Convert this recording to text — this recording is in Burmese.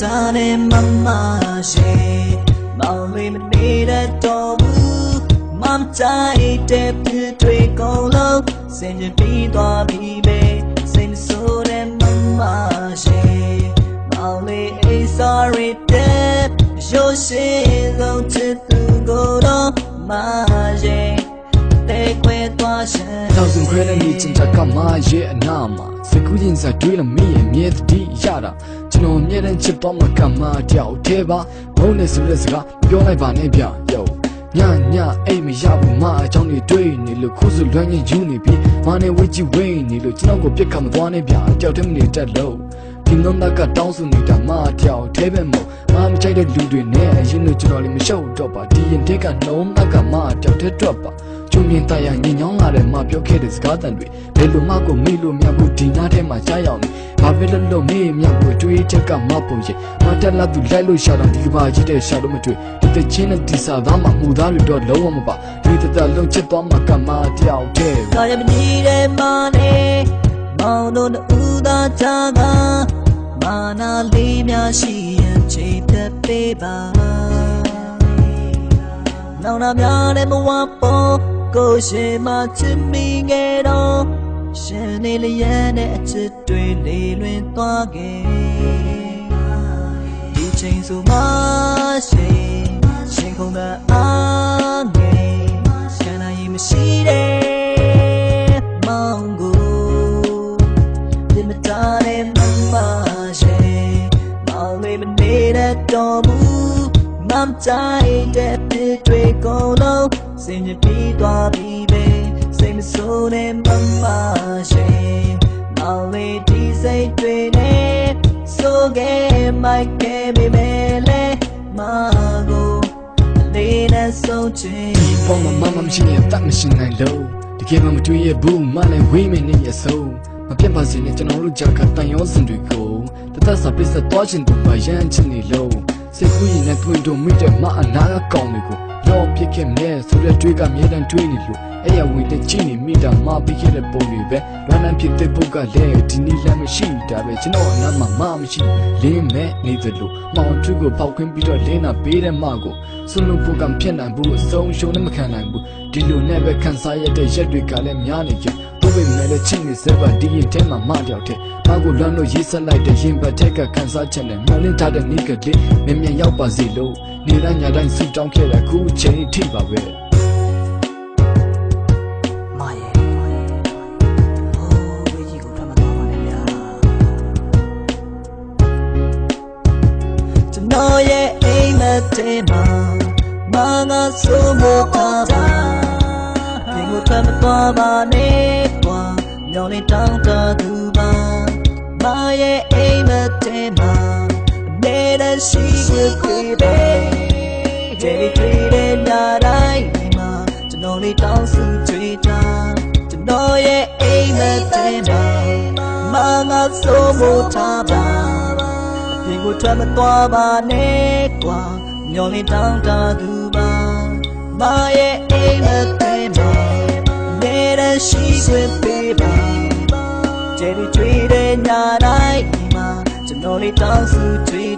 တာနဲ့မမရှိမောင်လေးမနေတတ်တော့ဘူးမမတိုင်းတဲ့ပြတွေကုန်လုံးစင်ကြပြီးသွားပြီပဲစိတ်မဆိုးတဲ့မမရှိမောင်လေးအေး sorry တဲ့ရိုးရှင်းလုံးချစ်သူကိုတော့မရှိတဲ့ခွဲသွားရှင် thousand credit နေချင်တာကမှရဲ့အနာမှာစကူးရင်စားတွေးလို့မင်းရဲ့မြဲတည်းရတာ ကျွန်တော်မြဲတမ်းချစ်တော့မှကမှတယောက်တည်းပါဘုန်းနဲ့ဆိုတဲ့စကားပြောလိုက်ပါနဲ့ဗျယောညညအိမ်မရဘူးမအကြောင်းတွေတွေးနေလို့ခုစုလွမ်းရင်ယူနေပြီမနဲ့ဝေးကြည့်ဝေးနေလို့ကျွန်တော်ကိုပြစ်ခတ်မသွားနဲ့ဗျတယောက်တည်းမနေတတ်လို့ဒီနုံးကတောင်းဆိုနေတာမတယောက်တည်းပဲမို့မမချိုက်တဲ့လူတွေနဲ့အရင်လိုကျွန်တော်လေးမရှုပ်တော့ပါဒီရင်တဲ့ကနှုံးကမတယောက်တည်းတော့ပါ ကျုံမြင်တရညင်ညောင်းလာတဲ့မပြောခဲ့တဲ့စကားတန်တွေဘယ်လိုမှကိုမေ့လို့မရဘူးဒီနားထဲမှာကြားရောက်နေဘာပဲလို့လို့မေ့မြတ်ကိုတွေးချက်ကမပုံရဲ့မတက်လာသူလိုက်လို့ရှာတော့ဒီကဘာကြီးတဲ့ရှာလို့မတွေ့ဒီတချင်းနဲ့ဒီစာသားမှာမှုသားတွေတော့လုံးဝမပါဒီတတလုံးချစ်သွားမှာကမတယောက်တည်းကာရမကြီးတဲ့မနဲ့မောင်တို့ဦးသာချာကမာနာလေးများရှိရင်ချိန်သက်ပေးပါနောင်နာများတဲ့ဘဝပေါ် ကိုရှင်မချစ်မိခဲ့တော့ရှင်နေလျက်နဲ့အချစ်တွေလေးလွင်သွားခဲ့ဒီချိန်ဆိုမှရှင်ရှင်ခုန်တာအားငယ်ရှမ်းနိုင်မရှိတဲ့မောင်ကိုဒီမတားတဲ့မမရှိမောင်လေးမနေတတ်တော့ဘူးမမ်တိုင်းတဲ့ပြစ်တွေကုန်လုံး စင်ကြပြီးသွားပြီပဲစိတ်မဆိုးတဲ့မမရှိမောင်လေးဒီစိတ်တွေနဲ့ဆိုခဲ့မိုက်ခဲ့ပေမဲ့လေမာကိုအလေးနဲ့ဆုံးချင်ဒီပေါ်မှာမမမရှိရင်တတ်မရှိနိုင်လို့တကယ်မှမတွေ့ရဘူးမလည်းဝေးမနေရဆုံးမပြတ်ပါစေနဲ့ကျွန်တော်တို့ကြာကတန်ရောစင်တွေကိုတသက်စာပစ္စသွားခြင်းတို့ပါရမ်းချင်နေလို့စိတ်ကူးရင်နဲ့တွင်တို့မိတဲ့မအနာကကောင်းတွေကိုလောပြစ် ခဲ့မဲဆိုတဲ့တွေးကမြေတမ်းတွေးနေလို့အဲ့ရဝင်တဲ့ကြည့်နေမိတာမပြီးခဲ့တဲ့ပုံတွေပဲလွမ်းလန်းဖြစ်တဲ့ပုတ်ကလည်းဒီနေ့လည်းမရှိတာပဲကျွန်တော်အနာမှာမမရှိလင်းမဲ့နေသလိုမောင်ထုကိုပေါက်ခွင်းပြီးတော့လင်းတာပေးတဲ့မကိုစွန့်လို့ပုတ်ကဖြစ်နိုင်ဘူးအဆုံးရှုံးနဲ့မခံနိုင်ဘူးဒီလိုနဲ့ပဲခံစားရတဲ့ရက်တွေကလည်းများနေကြ တို့ပဲမဲ့လည်းချစ်နေစပါဒီရင်ထဲမှာမတယောက်တည်းမကိုလွမ်းလို့ရေးဆက်လိုက်တဲ့ရင်ပတ်ထက်ကခံစားချက်နဲ့မျောလင်းထားတဲ့နေ့ကလေးမြင်မြန်ရောက်ပါစေလို့နေတိုင်းညတိုင်းဆူတောင်းခဲ့တဲ့ခုချိန်ထိပါပဲမရဲ့ဟိုးဝေးကြီးကိုထွက်မသွားပါနဲ့ဗျာကျွန်တော်ရဲ့အိမ်မက်ထဲမှာမငါဆိုမထား ပါဒီကိုထွက်မသွားပါနဲ့ကွာညောင်းလေးတောင်းတသူပါမရဲ့အိမ်မက်ထဲမှာအနေနဲ့ရှိခွေပဲ Jelly tree တဲ့ညတိုင်းမှာကျွန်တော်လေးတောင်းစုကြွေးတာကျွန်တော်ရဲ့အိမ်မက်ထဲမှာမငါဆိုမို့ထားပါဒီကိုထွက်မသွားပါနဲ့ကွာညော်လေးတောင်းတသူပါမရဲ့အိမ်မက်ထဲမှာနေတဲ့ ရှိခွင့်ပေးပါ Jelly tree တဲ့ညတိုင်းမှာကျွန်တော်လေးတောင်းစုကြွေး